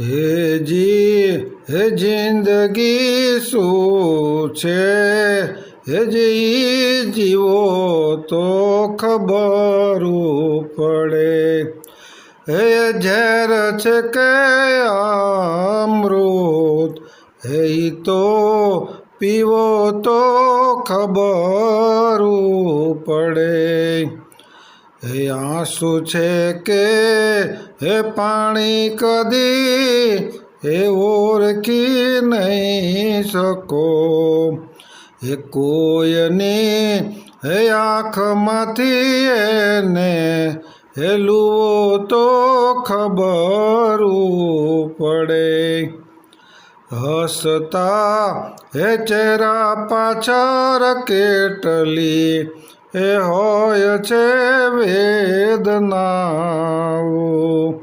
હેજી હે જિંદગી શું છે? હેજી જીવો તો ખબર પડે. હે ઝેર છે કે અમૃત, હે તો પીવો તો ખબર પડે. હે આંસુ છે કે હે પાણી કદી હે ઓળખી નહીં શકો? હે કોઈની હે આંખમાંથી એને હે લુઓ તો ખબર પડે. હસતા હે ચહેરા પાછળ કેટલી એ હોય છે વેદનાઓ.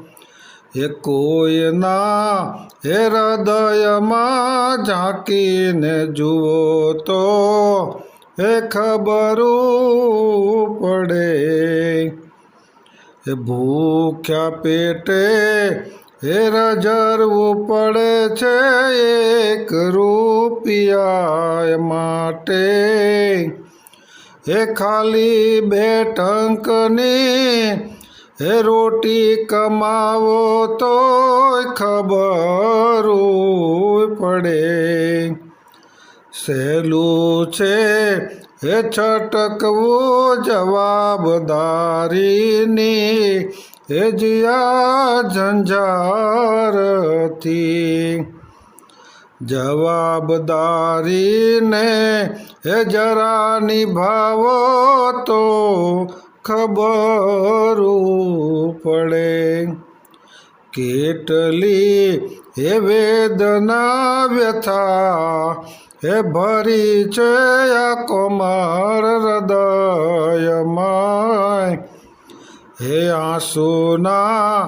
એ કોઈના હૃદયમાં ઝાંકીને જુઓ તો એ ખબરું પડે. એ ભૂખ્યા પેટે એ રજરવું પડે છે એક રૂપિયા માટે. એ ખાલી બે ટંકની એ રોટી કમાવો તો ખબર પડે. સહેલું છે એ છટકવું જવાબદારીની એ જિયા ઝંઝારથી. જવાબદારીને હે જરા નિભાવો તો ખબર પડે. કેટલી હે વેદના વ્યથા હે ભરી છે આ કુમાર હૃદયમાં હે આંસુના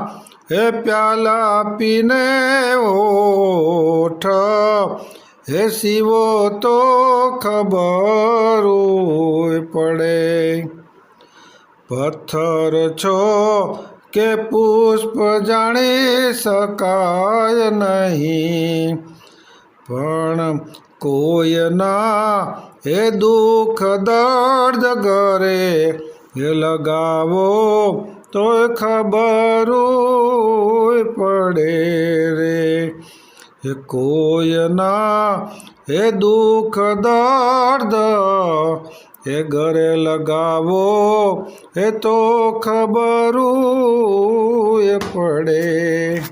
હે પ્યાલા પીને ઓઠ. હે શિવો તો ખબર પડે. પથ્થર છો કે પુષ્પ જાણી શકાય નહીં. પણ કોઈના એ દુઃખ દર્દ કરે એ લગાવો તો ખબર પડે રે. કોયના એ દુઃખ દર્દ એ ઘરે લગાવો એ તો ખબર પડે.